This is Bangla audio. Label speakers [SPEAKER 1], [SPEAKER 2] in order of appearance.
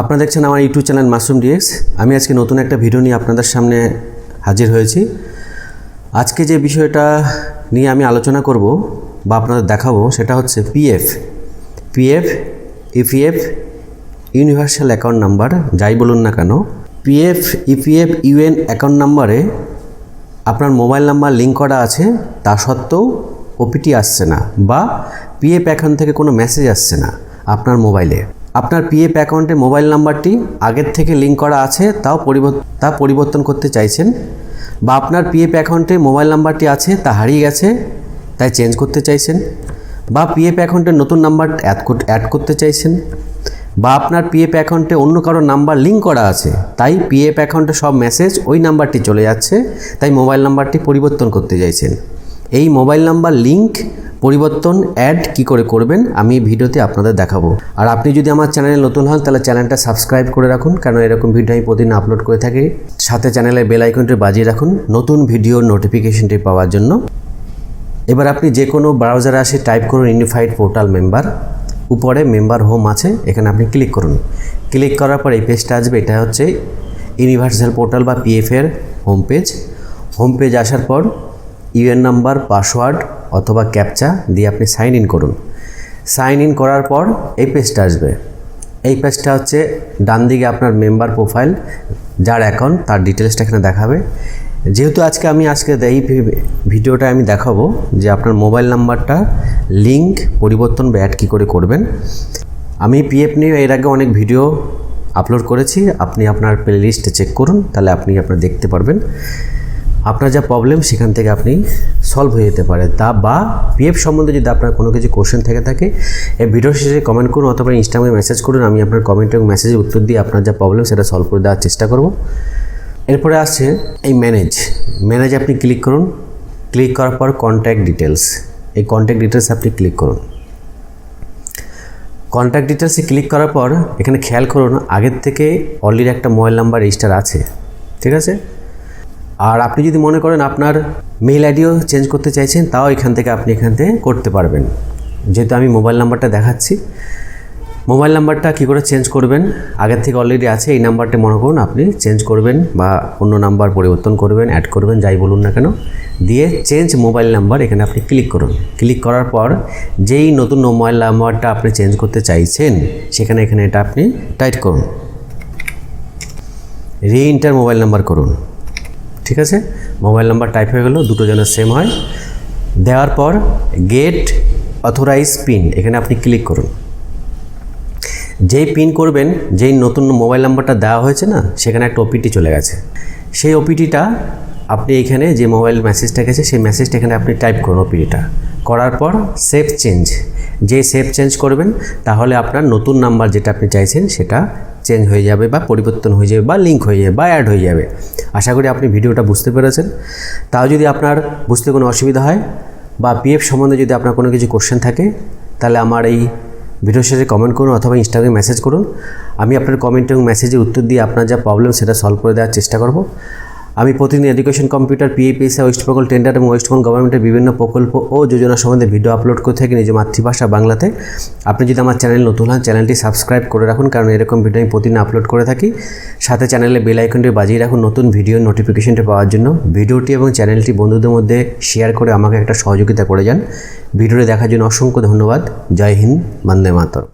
[SPEAKER 1] আপনারা দেখছেন আমার ইউটিউব চ্যানেল মাশরুম ডিএক্স আমি আজকে নতুন একটা ভিডিও নিয়ে আপনাদের সামনে হাজির হয়েছি। আজকে যে বিষয়টা নিয়ে আমি আলোচনা করব বা আপনাদের দেখাবো সেটা হচ্ছে PF PF EPF universal account number যাই বলুন না কেন। পিএফ ইপিএফ ইউএন অ্যাকাউন্ট নাম্বারে আপনার মোবাইল নাম্বার লিঙ্ক করা আছে, তা সত্ত্বেও ওপিটি আসছে না বা পিএফ অ্যাকাউন্ট থেকে কোনো মেসেজ আসছে না আপনার মোবাইলে আপনার পিএফ অ্যাকাউন্টে মোবাইল নাম্বারটি আগের থেকে লিঙ্ক করা আছে, তাও তা পরিবর্তন করতে চাইছেন বা আপনার পিএফ অ্যাকাউন্টে মোবাইল নাম্বারটি আছে, তা হারিয়ে গেছে, তাই চেঞ্জ করতে চাইছেন বা পিএফ অ্যাকাউন্টে নতুন নাম্বার অ্যাড করতে চাইছেন বা আপনার পিএফ অ্যাকাউন্টে অন্য কারও নাম্বার লিঙ্ক করা আছে, তাই পিএফ অ্যাকাউন্টে সব মেসেজ ওই নাম্বারটি চলে যাচ্ছে, তাই মোবাইল নাম্বারটি পরিবর্তন করতে চাইছেন। এই মোবাইল নাম্বার লিঙ্ক পরিবর্তন অ্যাড কি করে করবেন, আমি ভিডিওতে আপনাদের দেখাবো। আর আপনি যদি আমার চ্যানেলে নতুন হন, তাহলে চ্যানেলটা সাবস্ক্রাইব করে রাখুন, কারণ এরকম ভিডিও আমি প্রতিদিন আপলোড করে থাকি। সাথে চ্যানেলের বেল আইকনটি বাজিয়ে রাখুন, নতুন ভিডিওর নোটিফিকেশনটি পাওয়ার জন্য। এবার আপনি যে কোনো ব্রাউজারে আসে টাইপ করুন ইউনিফাইড পোর্টাল মেম্বার উপরে মেম্বার হোম আছে, এখানে আপনি ক্লিক করুন। ক্লিক করার পর এই পেজটা আসবে, এটা হচ্ছে ইউনিভার্সাল পোর্টাল বা পিএফের হোম পেজ হোম পেজ আসার পর ইউএন নাম্বার পাসওয়ার্ড অথবা ক্যাপচা দিয়ে আপনি সাইন ইন করুন। সাইন ইন করার পর এই পেজটা আসবে। এই পেজটা হচ্ছে ডান দিকে আপনার মেম্বার প্রোফাইল, যার অ্যাকাউন্ট, তার ডিটেলসটা এখানে দেখাবে। যেহেতু আজকে আমি, আজকে এই ভিডিওটা আমি দেখাবো যে আপনার মোবাইল নাম্বারটা লিঙ্ক পরিবর্তন বা অ্যাড কী করে করবেন। আমি পিএফ নিয়ে এর আগে অনেক ভিডিও আপলোড করেছি। আপনি আপনার প্লে লিস্টে চেক করুন, তাহলে আপনি আপনার দেখতে পারবেন। আপনার যা প্রবলেম সেখান থেকে আপনি সলভ হয়ে যেতে পারে তা বা পিএফ সম্বন্ধে যদি আপনার কোনো কিছু কোশ্চেন থেকে থাকে, এই ভিডিও শেষে কমেন্ট করুন অথবা ইনস্টাগ্রামে মেসেজ করুন, আমি আপনার কমেন্ট এবং মেসেজের উত্তর দিয়ে আপনার যা প্রবলেম সেটা সলভ করে দেওয়ার চেষ্টা করব। এরপরে আসছে এই ম্যানেজ ম্যানেজ আপনি ক্লিক করুন। ক্লিক করার পর কন্ট্যাক্ট ডিটেলস এই কন্ট্যাক্ট ডিটেলস আপনি ক্লিক করুন। কন্ট্যাক্ট ডিটেলসে ক্লিক করার পর, এখানে খেয়াল করুন, আগের থেকে অলরেডি একটা মোবাইল নাম্বার রেজিস্টার আছে। ঠিক আছে? আর আপনি যদি মনে করেন আপনার মেইল আইডিও চেঞ্জ করতে চাইছেন, তাও এখান থেকে আপনি এখান থেকে করতে পারবেন। যেহেতু আমি মোবাইল নাম্বারটা দেখাচ্ছি মোবাইল নাম্বারটা কী করে চেঞ্জ করবেন? আগের থেকে অলরেডি আছে, এই নাম্বারটা মনে করুন আপনি চেঞ্জ করবেন বা অন্য নাম্বার পরিবর্তন করবেন অ্যাড করবেন, যাই বলুন না কেন। দিয়ে চেঞ্জ মোবাইল নাম্বার এখানে আপনি ক্লিক করুন। ক্লিক করার পর যেই নতুন মোবাইল নাম্বারটা আপনি চেঞ্জ করতে চাইছেন, সেখানে এখানে এটা আপনি টাইট করুন। রি ইন্টার মোবাইল নাম্বার করুন। ঠিক আছে? মোবাইল নাম্বার টাইপ হয়ে গেল, দুটো যেন সেম হয়। দেওয়ার পর গেট অথরাইজ পিন এখানে আপনি ক্লিক করুন। যেই পিন করবেন, যেই নতুন মোবাইল নাম্বারটা দেওয়া হয়েছে না, সেখানে একটা ওপিটি চলে গেছে। সেই ওপিটিটা আপনি এখানে যে মোবাইল মেসেজটা গেছে, সেই মেসেজটা এখানে আপনি টাইপ করুন ওপিটিটা করার পর সেভ চেঞ্জ যে সেভ চেঞ্জ করবেন, তাহলে আপনার নতুন নাম্বার যেটা আপনি চাইছেন, সেটা চেঞ্জ হয়ে যাবে বা পরিবর্তন হয়ে যাবে বা লিঙ্ক হয়ে যাবে বা অ্যাড হয়ে যাবে। আশা করি আপনি ভিডিওটা বুঝতে পেরেছেন। তাও যদি আপনার বুঝতে কোনো অসুবিধা হয় বা পিএফ সম্বন্ধে যদি আপনার কোনো কিছু কোশ্চেন থাকে, তাহলে আমার এই ভিডিও শেষে কমেন্ট করুন অথবা ইনস্টাগ্রামে মেসেজ করুন। আমি আপনার কমেন্ট এবং মেসেজের উত্তর দিয়ে আপনার যা প্রবলেম সেটা সলভ করে দেওয়ার চেষ্টা করব। আমি প্রতিদিন এডুকেশন কম্পিউটার পিএপিএসআ ওয়েস্ট বেঙ্গল টেন্ডার এবং ওয়েস্ট বেঙ্গল গভর্নমেন্টের বিভিন্ন প্রকল্প ও যোজনা সম্বন্ধে ভিডিও আপলোড করে থাকি নিজ মাতৃভাষা বাংলাতে। আপনি যদি আমার চ্যানেল নতুন হন চ্যানেলটি সাবস্ক্রাইব করে রাখুন, কারণ এরকম ভিডিও আমি প্রতিদিন আপলোড করে থাকি। সাথে চ্যানেলে বেল আইকনটি বাজিয়ে রাখুন নতুন ভিডিও নোটিফিকেশনটি পাওয়ার জন্য। ভিডিওটি এবং চ্যানেলটি বন্ধুদের মধ্যে শেয়ার করে আমাকে একটা সহযোগিতা করে যান। ভিডিওটি দেখার জন্য অসংখ্য ধন্যবাদ। জয় হিন্দ, বন্দে মাতরম।